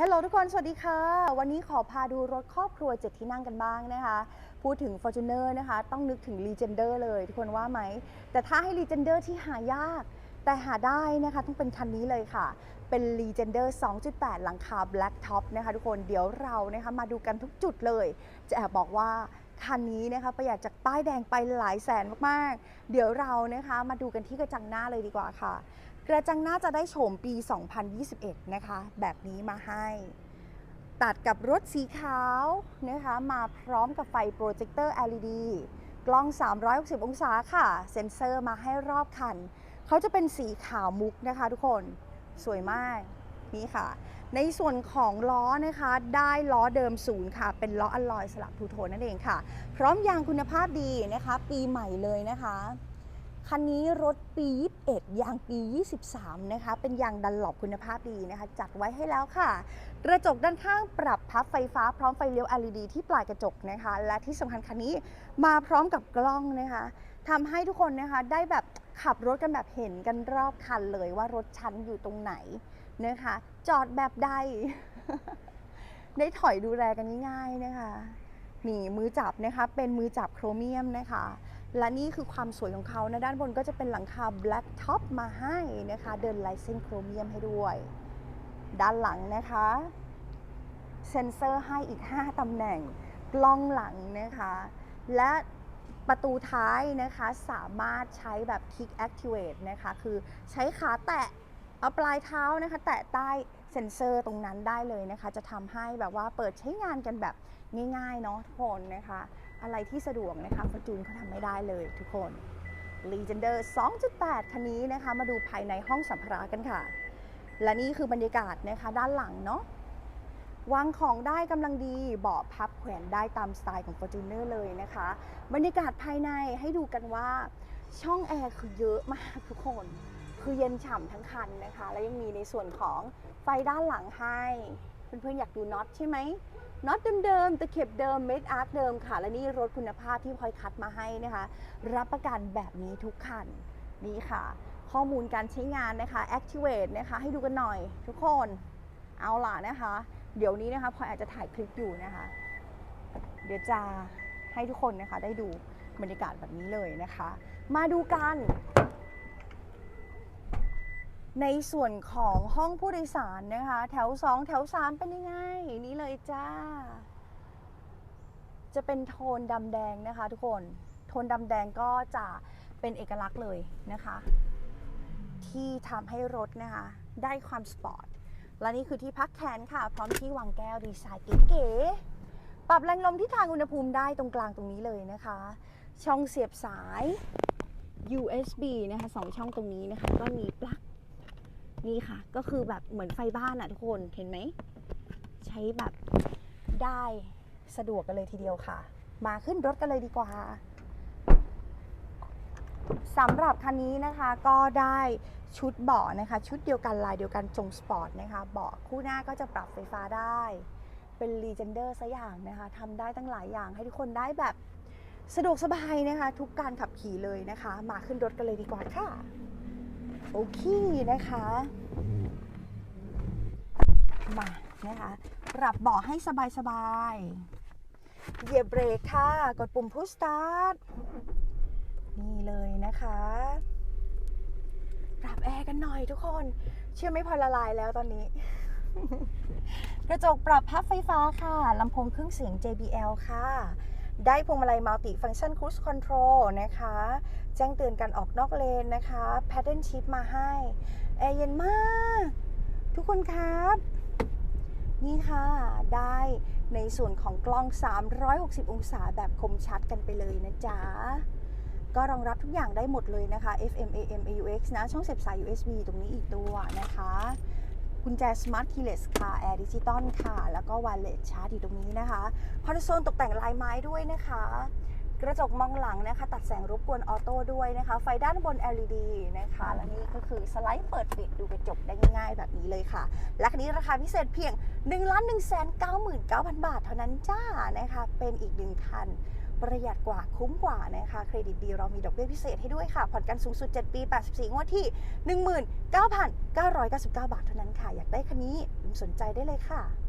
ฮลโหลทุกคน สวัสดีค่ะ วันนี้ขอพาดูรถครอบครัวเจ็ดที่นั่งกันบ้างนะคะ พูดถึง Fortuner นะคะ ต้องนึกถึง Legender เลยทุกคนว่าไหม แต่ถ้าให้ Legender ที่หายาก แต่หาได้นะคะ ต้องเป็นคันนี้เลยค่ะ เป็น Legender 2.8 หลังคา Black Top นะคะทุกคน เดี๋ยวเรานะคะมาดูกันทุกจุดเลย จะแอบบอกว่าคันนี้นะคะประหยัดจากป้ายแดงไปหลายแสนมาก ๆ เดี๋ยวเรานะคะมาดูกันที่กระจังหน้าเลยดีกว่าค่ะ กระจังหน้าจะได้โฉมปี 2021 นะคะ แบบนี้มาให้ ตัดกับรถสีขาวนะคะ มาพร้อมกับไฟโปรเจคเตอร์ LED กล้อง 360 องศาค่ะ เซ็นเซอร์มาให้รอบคัน เขาจะเป็นสีขาวมุกนะคะทุกคน สวยมาก นี่ค่ะ ในส่วนของล้อนะคะ ได้ล้อเดิมศูนย์ค่ะ เป็นล้ออลลอยสลับทูโทนนั่นเองค่ะ พร้อมยางคุณภาพดีนะคะ ปีใหม่เลยนะคะ คันนี้รถปี 21 ยางปี 23 นะคะ เป็นยางดันหลบคุณภาพดีนะคะ จัดไว้ให้แล้วค่ะ กระจกด้านข้างปรับพับไฟฟ้าพร้อมไฟเลี้ยว LED ที่ปลายกระจกนะคะ และที่สำคัญคันนี้มาพร้อมกับกล้องนะคะทำให้ทุกคนนะคะได้แบบขับรถกันแบบเห็นกันรอบคันเลยว่ารถชั้นอยู่ตรงไหนนะคะ จอดแบบใด ได้ถอยดูแลกันง่ายๆนะคะนี่มือจับนะคะ เป็นมือจับโครเมียมนะคะ และนี่คือความสวยของเขานะด้านบนก็จะเป็นหลังคา black top มาให้นะคะ เดินลายเส้นโครเมียมให้ด้วย ด้านหลังนะคะเซ็นเซอร์ให้อีก 5ตำแหน่งกล้องหลังนะคะ และประตูท้ายนะคะสามารถใช้แบบ Kick Activate นะคะ คือใช้ขาแตะเอาปลายเท้านะคะ แตะใต้เซ็นเซอร์ตรงนั้นได้เลยนะคะ จะทำให้แบบว่าเปิดใช้งานกันแบบง่ายๆเนาะทุกคนนะคะ อะไรที่สะดวกนะคะฟอร์จูนเขาทำไม่ได้เลยทุกคน Legender 2.8 คันนี้นะคะ มาดูภายในห้องสัมภาระกันค่ะ และนี่คือบรรยากาศนะคะด้านหลังเนาะวางของได้กำลังดีเบาะพับแขวนได้ตามสไตล์ของ Fortuner เลยนะคะ บรรยากาศภายในให้ดูกันว่าช่องแอร์คือเยอะมากทุกคน คือเย็นฉ่ำทั้งคันนะคะ และยังมีในส่วนของไฟด้านหลังให้ เพื่อนๆอยากดูน็อตใช่ไหม น็อตเดิมๆตะเข็บเดิมเมดอาร์คเดิมค่ะ และนี่รถคุณภาพที่พลอยคัดมาให้นะคะ รับประกันแบบนี้ทุกคันนี่ค่ะ ข้อมูลการใช้งานนะคะ Activate นะคะ ให้ดูกันหน่อยทุกคนเอาล่ะนะคะ เดี๋ยวนี้นะคะพลอยอาจจะถ่ายคลิปอยู่นะคะ เดี๋ยวจะให้ทุกคนนะคะได้ดูบรรยากาศแบบนี้เลยนะคะ มาดูกัน ในส่วนของห้องผู้โดยสารนะคะ แถว 2 แถว 3 เป็นยังไง นี่เลยจ้า จะเป็นโทนดำแดงนะคะทุกคน โทนดำแดงก็จะเป็นเอกลักษณ์เลยนะคะ ที่ทำให้รถนะคะ ได้ความสปอร์ต และนี่คือที่พักแขนค่ะ พร้อมที่วางแก้วดีไซน์เก๋ๆปรับแรงลมที่ทางอุณหภูมิได้ตรงกลางตรงนี้เลยนะคะ ช่องเสียบสาย USB นะคะสองช่องตรงนี้นะคะ ก็มีปลั๊ก นี่ค่ะ ก็คือแบบเหมือนไฟบ้านอะทุกคนเห็นไหม ใช้แบบได้สะดวกกันเลยทีเดียวค่ะ มาขึ้นรถกันเลยดีกว่าสำหรับคันนี้นะคะก็ได้ชุดเบาะนะคะ ชุดเดียวกันลายเดียวกันจงสปอร์ตนะคะเบาะคู่หน้าก็จะปรับไฟฟ้าได้ เป็น Legender ซะอย่างนะคะทำได้ตั้งหลายอย่างให้ทุกคนได้แบบสะดวกสบายนะคะ ทุกการขับขี่เลยนะคะ มาขึ้นรถกันเลยดีกว่าค่ะ โอเคนะคะ มานะคะปรับเบาะให้สบายๆเหยียบเบรกค่ะ กดปุ่มพุชสตาร์ทนี่เลยนะคะ ปรับแอร์กันหน่อยทุกคน เชื่อไม่พอละลายแล้วตอนนี้ กระจกปรับพับไฟฟ้าค่ะลำโพงเครื่องเสียง JBL ค่ะ ได้พวงมาลัยมัลติฟังชันค i ู e คอนโทรลนะคะ แจ้งเตือนการออกนอกเลนนะคะแพดเดิลชิพมาให้แอร์เย็นมาก ทุกคนครับ นี่ค่ะ ได้ในส่วนของกล้อง 360 องศาแบบคมชัดกันไปเลยนะจ๊ะ ก็รองรับทุกอย่างได้หมดเลยนะคะ FM AM AUX นะ ช่องเสียบสาย USB ตรงนี้อีกตัวนะคะ กุญแจ Smart Keyless ค่ะ Air Digital ค่ะ แล้วก็ Wireless Charge อยู่ตรงนี้นะคะคอนโซลตกแต่งลายไม้ด้วยนะคะ กระจกมองหลังนะคะ ตัดแสงรบกวนออโต้ด้วยนะคะ ไฟด้านบน LED นะคะ และนี่ก็คือสไลด์เปิดปิดดูกระจกได้ง่ายๆ แบบนี้เลยค่ะ และคันนี้ราคาพิเศษเพียง 1 1 9 9 9 0 0 บาทเท่านั้นจ้านะคะ เป็นอีกหนึ่งคัน ประหยัดกว่าคุ้มกว่านะคะเครดิตดีเรามีดอกเบี้ยพิเศษให้ด้วยค่ะ ผ่อนกันสูงสุด 7 ปี 84 งวดที่ 19,999 บาทเท่านั้นค่ะ อยากได้คันนี้สนใจได้เลยค่ะ